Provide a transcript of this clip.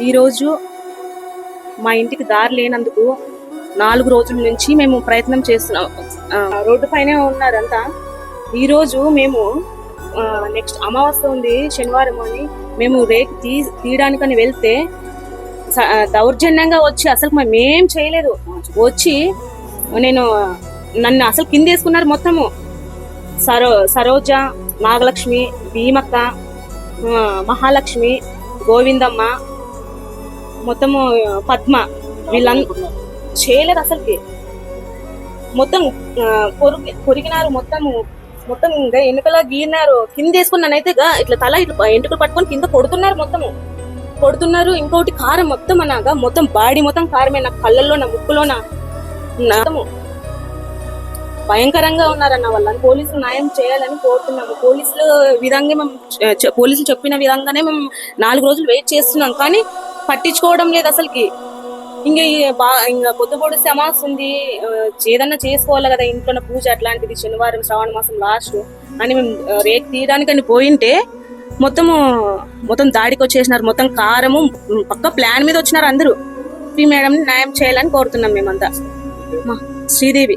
ఈరోజు మా ఇంటికి దారి లేనందుకు నాలుగు రోజుల నుంచి మేము ప్రయత్నం చేస్తున్నాం. రోడ్డు పైనే ఉన్నారంతా. ఈరోజు మేము నెక్స్ట్ అమావాస్య ఉంది శనివారం అని మేము రేపు తీ తీయడానికని వెళ్తే స- దౌర్జన్యంగా వచ్చి అసలు మేమేం చేయలేదు. వచ్చి నేను నన్ను అసలు కింద వేసుకున్నారు మొత్తము. సరో సరోజ నాగలక్ష్మి భీమక్క మహాలక్ష్మి గోవిందమ్మ మొత్తము పద్మ వీళ్ళందరూ చేయలేదు అసలుకి. మొత్తం ఆ, కొరికి కొరికినారు మొత్తము. మొత్తం ఇంకా ఎన్నికలా గీరినారు. కింద వేసుకున్నానైతే ఇట్లా తల ఇట్లా ఎంటుకలు పట్టుకొని కింద కొడుతున్నారు మొత్తము. కొడుతున్నారు ఇంకోటి కారం మొత్తం అనగా మొత్తం బాడీ మొత్తం కారమే నా కళ్ళల్లో నా ముక్కులో నా నా మొత్తము. భయంకరంగా ఉన్నారన్న వాళ్ళని పోలీసులు న్యాయం చేయాలని కోరుతున్నాము. పోలీసులు విధంగా మేము పోలీసులు చెప్పిన విధంగానే మేము నాలుగు రోజులు వెయిట్ చేస్తున్నాం. కానీ పట్టించుకోవడం లేదు అసలుకి. ఇంకా బా ఇంకా కొత్త సమాస్ ఉంది. ఏదన్నా చేసుకోవాలి కదా ఇంట్లో పూజ అట్లాంటిది శనివారం శ్రావణ మాసం లాస్ట్ అని మేము రేట్ తీయడానికని పోయింటే మొత్తము మొత్తం దాడికి వచ్చేసినారు. మొత్తం కారము పక్క ప్లాన్ మీద వచ్చినారు అందరూ. ఈ మేడం న్యాయం చేయాలని కోరుతున్నాం మేమంతా. మా శ్రీదేవి.